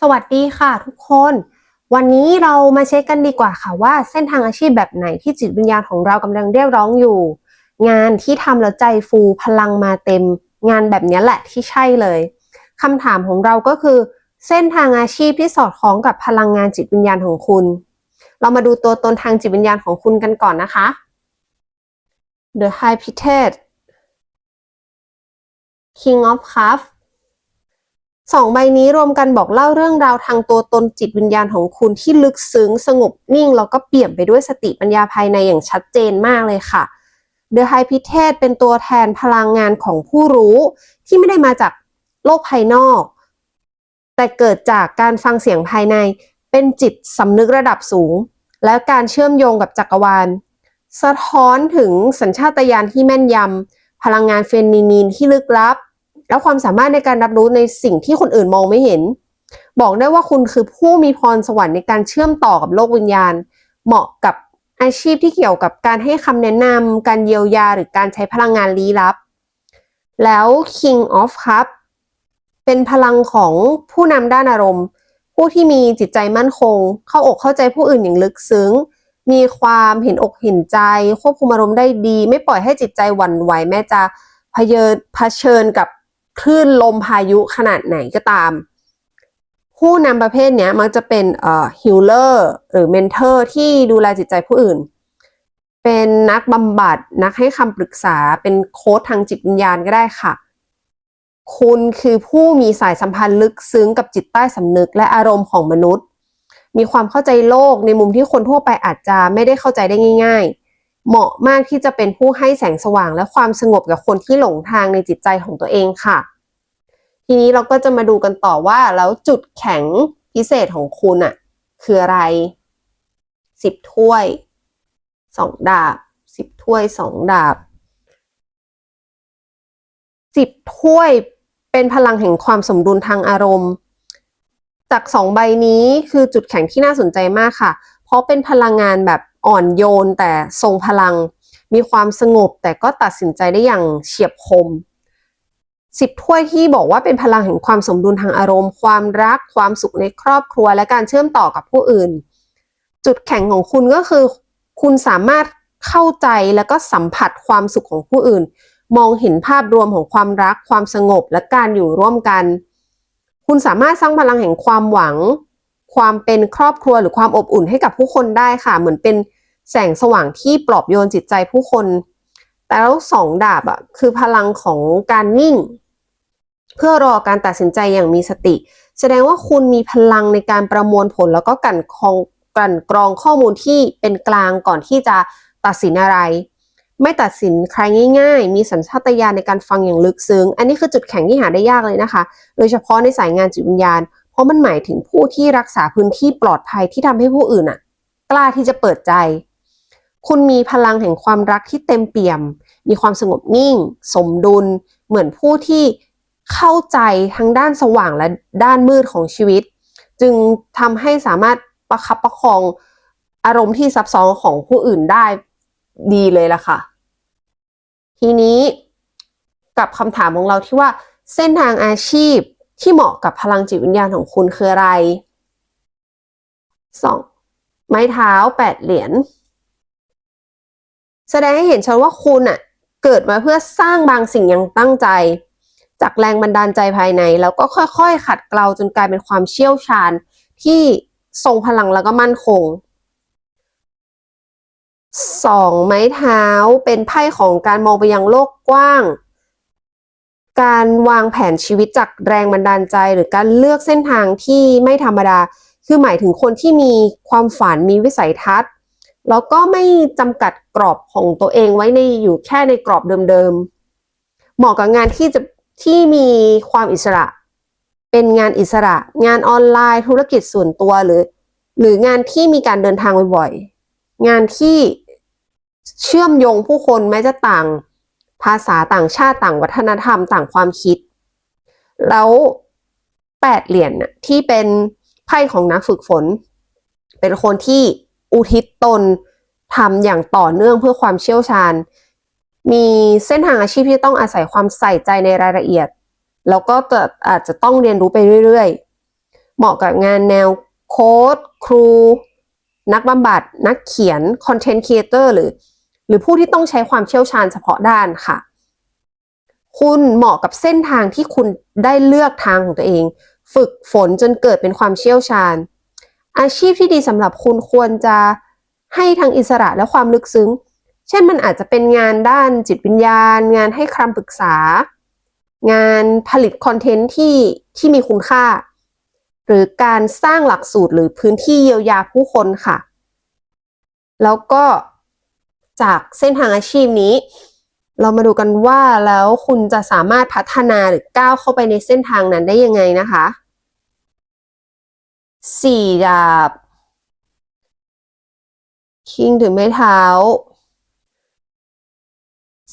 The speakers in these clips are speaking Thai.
สวัสดีค่ะทุกคน วันนี้เรามาเช็คกันดีกว่าค่ะว่าเส้นทางอาชีพแบบไหนที่จิตวิญญาณของเรากำลังเรียกร้องอยู่ งานที่ทำแล้วใจฟูพลังมาเต็ม งานแบบนี้แหละที่ใช่เลยคำถามของเราก็คือ เส้นทางอาชีพที่สอดคล้องกับพลังงานจิตวิญญาณของคุณ เรามาดูตัวตนทางจิตวิญญาณของคุณกันก่อนนะคะ The High Priestess King of Cups สองใบนี้รวมกันบอกเล่าเรื่องราวทางตัวตนจิตวิญญาณของคุณที่ลึกซึ้งสงบนิ่งแล้วก็เปี่ยมไปด้วยสติปัญญาภายในอย่างชัดเจนมากเลยค่ะ The High Priestess เป็นตัวแทนพลังงานของผู้รู้ที่ไม่ได้มาจากโลกภายนอก แต่เกิดจากการฟังเสียงภายใน เป็นจิตสำนึกระดับสูง และการเชื่อมโยงกับจักรวาล สะท้อนถึงสัญชาตญาณที่แม่นยำพลังงานเฟมินีนที่ลึกลับ และความสามารถในการรับรู้ในสิ่งที่คนอื่นมองไม่เห็น บอกได้ว่าคุณคือผู้มีพรสวรรค์ในการเชื่อมต่อกับโลกวิญญาณ เหมาะกับอาชีพที่เกี่ยวกับการให้คำแนะนำการเยียวยาหรือการใช้พลังงานลี้ลับ แล้ว King of Cup เป็นพลังของผู้นำด้านอารมณ์ ผู้ที่มีจิตใจมั่นคง เข้าอกเข้าใจผู้อื่นอย่างลึกซึ้ง มีความเห็นอกเห็นใจ ควบคุมอารมณ์ได้ดี ไม่ปล่อยให้จิตใจหวั่นไหวแม้จะเผเผชิญกับ คลื่นลมพายุขนาดไหนก็ตาม ผู้นำประเภทนี้มักจะเป็นเอ่อฮิลเลอร์หรือเมนเทอร์ที่ดูแลจิตใจผู้อื่น เป็นนักบำบัดนักให้คำปรึกษาเป็นโค้ชทางจิตวิญญาณก็ได้ค่ะ คุณคือผู้มีสายสัมพันธ์ลึกซึ้งกับจิตใต้สำนึกและอารมณ์ของมนุษย์ มีความเข้าใจโลกในมุมที่คนทั่วไปอาจจะไม่ได้เข้าใจได้ง่าย ๆ เหมาะมากที่จะเป็นผู้ให้แสงสว่างและความสงบกับคนที่หลงทางในจิตใจของตัวเองค่ะ ทีนี้เราก็จะมาดูกันต่อว่าแล้วจุดแข็งพิเศษของคุณอะคืออะไรสิบถ้วยสองดาบสิบถ้วยสองดาบสิบถ้วยเป็นพลังแห่งความสมดุลทางอารมณ์ จากสองใบนี้คือจุดแข็งที่น่าสนใจมากค่ะ เพราะเป็นพลังงานแบบ อ่อนโยนแต่ทรงพลัง มีความสงบแต่ก็ตัดสินใจได้อย่างเฉียบคมสิบถ้วยที่บอกว่าเป็นพลังแห่งความสมดุลทางอารมณ์ ความรักความสุขในครอบครัว และการเชื่อมต่อกับผู้อื่น จุดแข็งของคุณก็คือ คุณสามารถเข้าใจแล้วก็สัมผัสความสุขของผู้อื่น มองเห็นภาพรวมของความรัก ความสงบและการอยู่ร่วมกัน คุณสามารถสร้างพลังแห่งความหวัง ความเป็นครอบครัวหรือความอบอุ่นให้กับผู้คนได้ค่ะ เหมือนเป็น แสงสว่างที่ปลอบโยนจิตใจผู้คน แต่แล้วสองดาบอะคือพลังของการนิ่ง เพื่อรอการตัดสินใจอย่างมีสติ แสดงว่าคุณมีพลังในการประมวลผลแล้วก็กั่นกรองกันกรองข้อมูลที่เป็นกลางก่อนที่จะตัดสินอะไร ไม่ตัดสินใครง่าย ๆ มีสัญชาตญาณในการฟังอย่างลึกซึ้ง อันนี้คือจุดแข็งที่หาได้ยากเลยนะคะ โดยเฉพาะในสายงานจิตวิญญาณ เพราะมันหมายถึงผู้ที่รักษาพื้นที่ปลอดภัยที่ทำให้ผู้อื่นอะกล้าที่จะเปิดใจ คุณมีพลังแห่งความรักที่เต็มเปี่ยม มีความสงบนิ่ง สมดุล เหมือนผู้ที่เข้าใจทั้งด้านสว่างและด้านมืดของชีวิต จึงทำให้สามารถประคับประคองอารมณ์ที่ซับซ้อนของผู้อื่นได้ดีเลยล่ะค่ะ ทีนี้กับคำถามของเราที่ว่าเส้นทางอาชีพที่เหมาะกับพลังจิตวิญญาณของคุณคืออะไรสองไม้เท้าแปดเหรียญ แสดงให้เห็นชัดว่าคุณอะเกิดมาเพื่อสร้างบางสิ่งอย่างตั้งใจ จากแรงบันดาลใจภายใน แล้วก็ค่อยๆ ขัดเกลาจนกลายเป็นความเชี่ยวชาญที่ทรงพลังแล้วก็มั่นคงสองไม้เท้าเป็นไพ่ของการมองไปยังโลกกว้าง การวางแผนชีวิตจากแรงบันดาลใจ หรือการเลือกเส้นทางที่ไม่ธรรมดา คือหมายถึงคนที่มีความฝันมีวิสัยทัศน์ แล้วก็ไม่จำกัดกรอบของตัวเองไว้ในอยู่แค่ในกรอบเดิมๆ เหมาะกับงานที่จะที่มีความอิสระ เป็นงานอิสระ งานออนไลน์ ธุรกิจส่วนตัวหรือ หรืองานที่มีการเดินทางบ่อยๆ งานที่เชื่อมโยงผู้คนแม้จะต่าง ภาษาต่างชาติต่างวัฒนธรรมต่างความคิด แล้วแปดเหรียญน่ะที่เป็นไพ่ของนักฝึกฝน เป็นคนที่ อุทิศตนทำอย่างต่อเนื่องเพื่อความเชี่ยวชาญ มีเส้นทางอาชีพที่ต้องอาศัยความใส่ใจในรายละเอียด แล้วก็อาจจะต้องเรียนรู้ไปเรื่อยเหมาะกับงานแนวโค้ดครู นักบำบัด นักเขียนคอนเทนต์ครีเอเตอร์หรือ หรือผู้ที่ต้องใช้ความเชี่ยวชาญเฉพาะด้านค่ะ คุณเหมาะกับเส้นทางที่คุณได้เลือกทางของตัวเอง ฝึกฝนจนเกิดเป็นความเชี่ยวชาญ อาชีพที่ดีสำหรับคุณควรจะให้ทั้งอิสระและความลึกซึ้ง เช่นมันอาจจะเป็นงานด้านจิตวิญญาณ งานให้คำปรึกษา งานผลิตคอนเทนต์ที่ที่มีคุณค่า หรือการสร้างหลักสูตรหรือพื้นที่เยียวยาผู้คนค่ะ แล้วก็จากเส้นทางอาชีพนี้ เรามาดูกันว่าแล้วคุณจะสามารถพัฒนาหรือก้าวเข้าไปในเส้นทางนั้นได้ยังไงนะคะ สี่ดาบ คิงถือไม้เท้า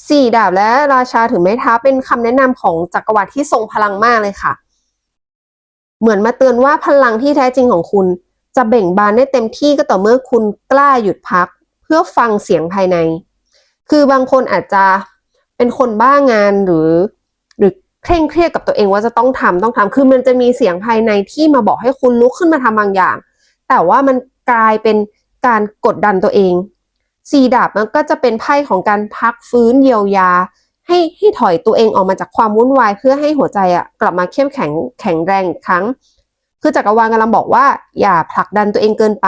สี่ดาบและราชาถือไม้เท้าเป็นคำแนะนำของจักรวรรดิที่ทรงพลังมากเลยค่ะ เหมือนมาเตือนว่าพลังที่แท้จริงของคุณ จะเบ่งบานได้เต็มที่ก็ต่อเมื่อคุณกล้าหยุดพัก เพื่อฟังเสียงภายใน คือบางคนอาจจะเป็นคนบ้างานหรือหรือ เคร่งเครียดกับตัวเองว่าจะต้องทำต้องทำคือมันจะมีเสียงภายในที่มาบอกให้คุณลุกขึ้นมาทำบางอย่าง แต่ว่ามันกลายเป็นการกดดันตัวเองสี่ดาบมันก็จะเป็นไพ่ของการพักฟื้นเยียวยา ให้ให้ถอยตัวเองออกมาจากความวุ่นวาย เพื่อให้หัวใจอะกลับมาเข้มแข็งแข็งแรงอีกครั้ง คือจักรวาลกำลังบอกว่า อย่าผลักดันตัวเองเกินไป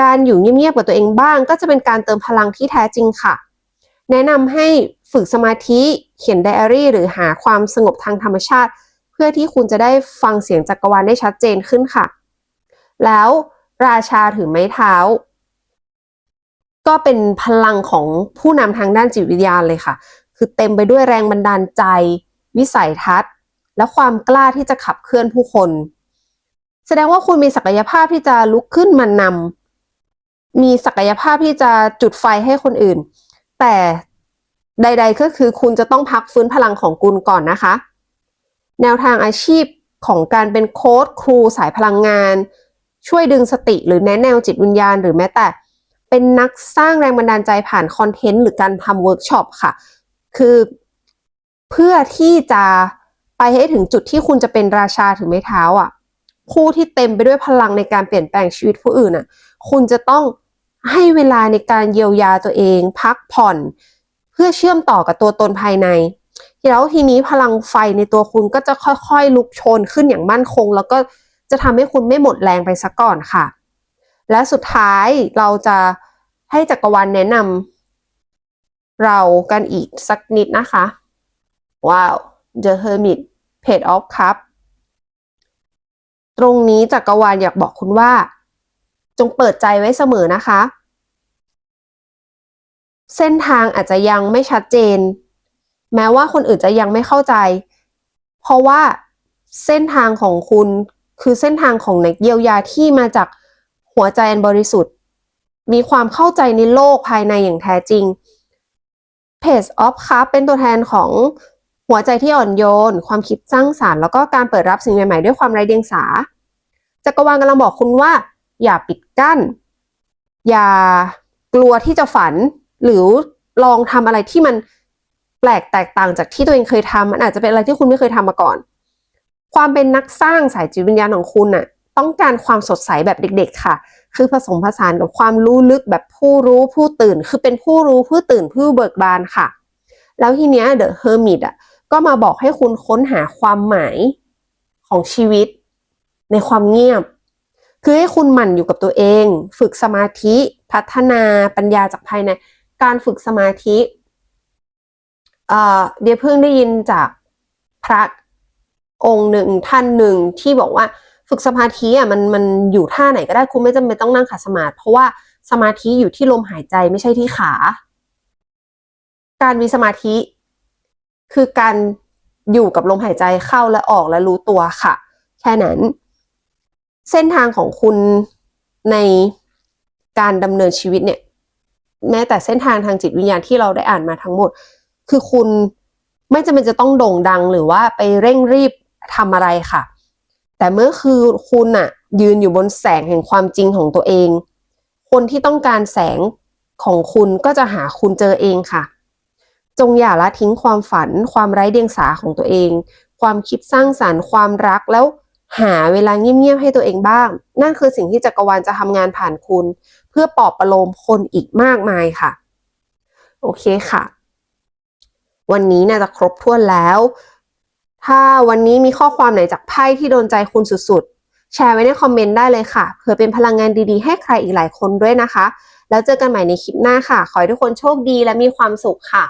การอยู่เงียบๆกับตัวเองบ้าง ก็จะเป็นการเติมพลังที่แท้จริงค่ะ แนะนำให้ ฝึกสมาธิเขียนไดอารี่ หรือหาความสงบทางธรรมชาติ เพื่อที่คุณจะได้ฟังเสียงจักรวาลได้ชัดเจนขึ้นค่ะ แล้วราชาถือไม้เท้า ก็เป็นพลังของผู้นำทางด้านจิตวิทยาเลยค่ะ คือเต็มไปด้วยแรงบันดาลใจ วิสัยทัศน์ และความกล้าที่จะขับเคลื่อนผู้คน แสดงว่าคุณมีศักยภาพที่จะลุกขึ้นมานำมีศักยภาพที่จะจุดไฟให้คนอื่น แต่ ใด ๆ ก็คือคุณจะต้องพักฟื้นพลังของคุณก่อนนะคะ แนวทางอาชีพของการเป็นโค้ดครูสายพลังงาน ช่วยดึงสติหรือแนะแนวจิตวิญญาณ หรือแม้แต่ เป็นนักสร้างแรงบันดาลใจผ่านคอนเทนต์หรือการทำเวิร์กช็อปค่ะ คือเพื่อที่จะไปให้ถึงจุดที่คุณจะเป็นราชาถือไม้เท้าอะผู้ที่เต็มไปด้วยพลังในการเปลี่ยนแปลงชีวิตผู้อื่นอะ คุณจะต้องให้เวลาในการเยียวยาตัวเอง พักผ่อน พื่อเชื่อมต่อกับตัวตนภายในแล้วทีนี้พลังไฟในตัวคุณก็จะค่อยๆ ลุกโชนขึ้นอย่างมั่นคง แล้วก็จะทำให้คุณไม่หมดแรงไปซะก่อนค่ะ และสุดท้ายเราจะให้จักรวาลแนะนำเรากันอีกสักนิดนะคะ ว้าว The Hermit Page of Cup ตรงนี้จักรวาลอยากบอกคุณว่า จงเปิดใจไว้เสมอนะคะ เส้นทางอาจจะยังไม่ชัดเจน แม้ว่าคนอื่นจะยังไม่เข้าใจ เพราะว่าเส้นทางของคุณคือเส้นทางของนักเยียวยาที่มาจากหัวใจอันบริสุทธิ์ มีความเข้าใจในโลกภายในอย่างแท้จริง Page of Cup เป็นตัวแทนของหัวใจที่อ่อนโยน ความคิดสร้างสารรค์แล้วก็การเปิดรับสิ่งใหม่ๆ ด้วยความไร้เดียงสาจักรวาลกำลังบอกคุณว่า อย่าปิดกั้น อย่ากลัวที่จะฝัน หรือลองทำอะไรที่มันแปลกแตกต่างจากที่ตัวเองเคยทำมันอาจจะเป็นอะไรที่คุณไม่เคยทำมาก่อน ความเป็นนักสร้างสายจิตวิญญาณของคุณน่ะ ต้องการความสดใสแบบเด็ก ๆ ค่ะ คือผสมผสานกับความรู้ลึกแบบผู้รู้ผู้ตื่น คือเป็นผู้รู้ผู้ตื่นผู้เบิกบานค่ะ แล้วทีเนี้ยเดอะเฮอร์มิตอะก็มาบอกให้คุณค้นหาความหมายของชีวิต ในความเงียบ คือให้คุณหมั่นอยู่กับตัวเอง ฝึกสมาธิ พัฒนาปัญญาจากภายใน การฝึกสมาธิเดี๋ยวเพิ่งได้ยินจากพระองค์หนึ่งท่านหนึ่งที่บอกว่าฝึกสมาธิอะมันมันอยู่ท่าไหนก็ได้คุณไม่จำเป็นต้องนั่งขัดสมาธิเพราะว่าสมาธิอยู่ที่ลมหายใจไม่ใช่ที่ขา การมีสมาธิ คือการอยู่กับลมหายใจเข้าและออกและรู้ตัวค่ะ แค่นั้น เส้นทางของคุณในการดำเนินชีวิตเนี่ย แม้แต่เส้นทางทางจิตวิญญาณที่เราได้อ่านมาทั้งหมด คือคุณไม่จำเป็นจะต้องโด่งดังหรือว่าไปเร่งรีบทำอะไรค่ะ แต่เมื่อคือคุณอะยืนอยู่บนแสงแห่งความจริงของตัวเอง คนที่ต้องการแสงของคุณก็จะหาคุณเจอเองค่ะ จงอย่าละทิ้งความฝัน ความไร้เดียงสาของตัวเอง ความคิดสร้างสารรค์ ความรักแล้วหาเวลาเงียบๆให้ตัวเองบ้าง นั่นคือสิ่งที่จักรวาลจะทำงานผ่านคุณ เพื่อปลอบประโลมคนอีกมากมายค่ะ โอเคค่ะ วันนี้น่าจะครบถ้วนแล้ว ถ้าวันนี้มีข้อความไหนจากไพ่ที่โดนใจคุณสุดๆ แชร์ไว้ในคอมเมนต์ได้เลยค่ะ เพื่อเป็นพลังงานดีๆ ให้ใครอีกหลายคนด้วยนะคะ แล้วเจอกันใหม่ในคลิปหน้าค่ะ ขอให้ทุกคนโชคดีและมีความสุขค่ะ